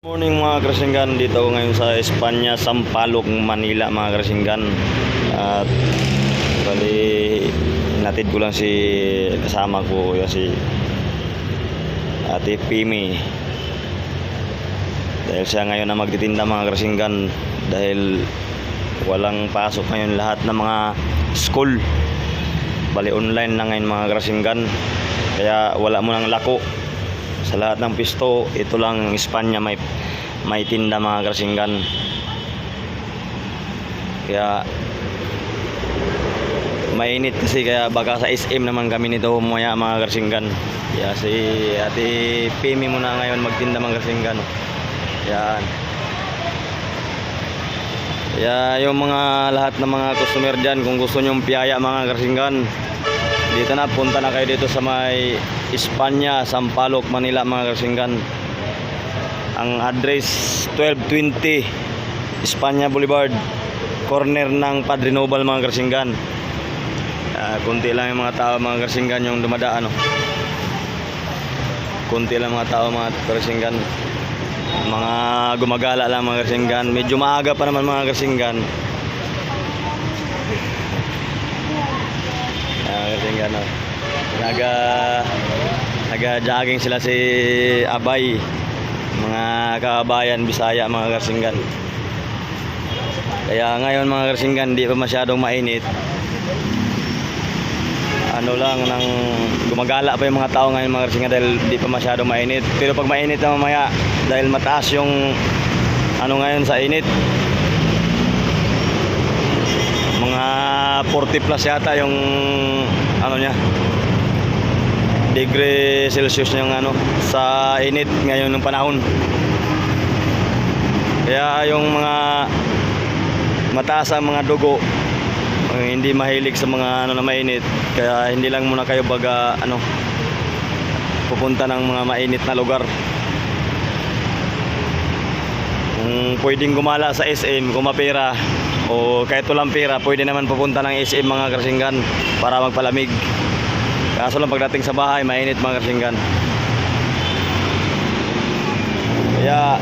Morning mga Krasinggan, dito ako ngayon sa Espanya, Sampaloc, Manila mga Krasinggan. At bali, natid ko lang si kasama ko, yung si Ate Pimi. Dahil siya ngayon na magtitinda mga Krasinggan dahil walang pasok ngayon lahat ng mga school. Bali online na ngayon mga Krasinggan. Kaya wala mo nang lako sa lahat ng pisto ito lang Espanya may may tinda mga krasinggan kaya mainit kasi kaya baka sa SM naman kami nito humaya mga krasinggan kaya si ate Pimi muna ngayon magtinda mga krasinggan yan. Kaya yung mga lahat ng mga customer dyan kung gusto nyong piyaya mga krasinggan dito na, punta na kayo dito sa may Espanya, Sampaloc, Manila mga kasinggan. Ang address 1220 Espanya Boulevard, corner ng Padre Nobel mga kasinggan. Ah, kunti lang yung mga tao mga kasinggan yung dumadaan. No? Kunti lang mga tao mga kasinggan. Mga gumagala lang mga kasinggan. Medyo maaga pa naman mga kasinggan. Ah, kasinggan. No? Naga naga-jogging sila si Abay. Mga kabayan Bisaya mga kasinggan. Kaya ngayon mga kasinggan di pa masyadong mainit. Ano lang nang gumagala pa yung mga tao ngayon mga kasinggan dahil di pa masyadong mainit. Pero pag mainit na mamaya dahil mataas yung ano ngayon sa init. Mga 40 plus yata yung ano niya degree Celsius yung ano sa init ngayon ng panahon. Kaya yung mga mataas ang mga dugo hindi mahilig sa mga ano na mainit kaya hindi lang muna kayo baga ano pupunta ng mga mainit na lugar. Kung pwedeng gumala sa SM, kung mapera o kahit walang pera, pwede naman pupunta ng SM mga kasinggan para magpalamig. Kaso lang pagdating sa bahay, mainit mga kasinggan. Kaya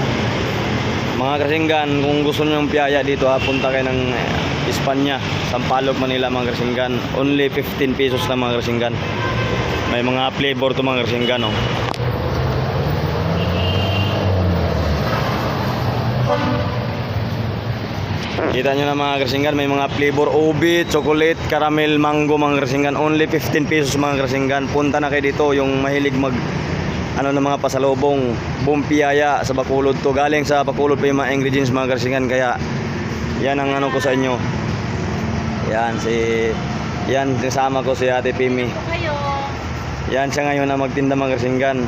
mga kasinggan, kung gusto nyo ng piyaya dito, ha, punta kayo ng eh, Espanya, Sampaloc, Manila mga kasinggan. Only 15 pesos na mga kasinggan. May mga flavor to mga kasinggan. Oh. Kita nyo na mga kasinggan, may mga flavor ubi, chocolate, caramel, mango mga kasinggan. Only 15 pesos mga kasinggan. Punta na kayo dito yung mahilig mag ano ng mga pasalubong, bumpiyaya sa Bacolod to. Galing sa Bacolod pa yung mga ingredients mga kasinggan. Kaya yan ang ano ko sa inyo. Yan si yan kasama ko si Ate Pimi. Yan siya ngayon na magtinda mga kasinggan.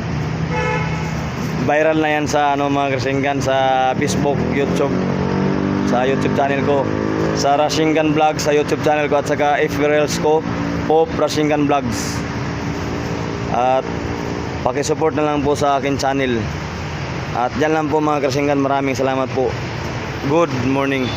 Viral na yan sa ano mga kasinggan sa Facebook, YouTube, sa YouTube channel ko. Sa Rashingan Vlogs sa YouTube channel ko at saka FB Reels ko, Pop Rashingan Vlogs. At pakisupport na lang po sa akin channel. At yan lang po mga kasinggan, maraming salamat po. Good morning.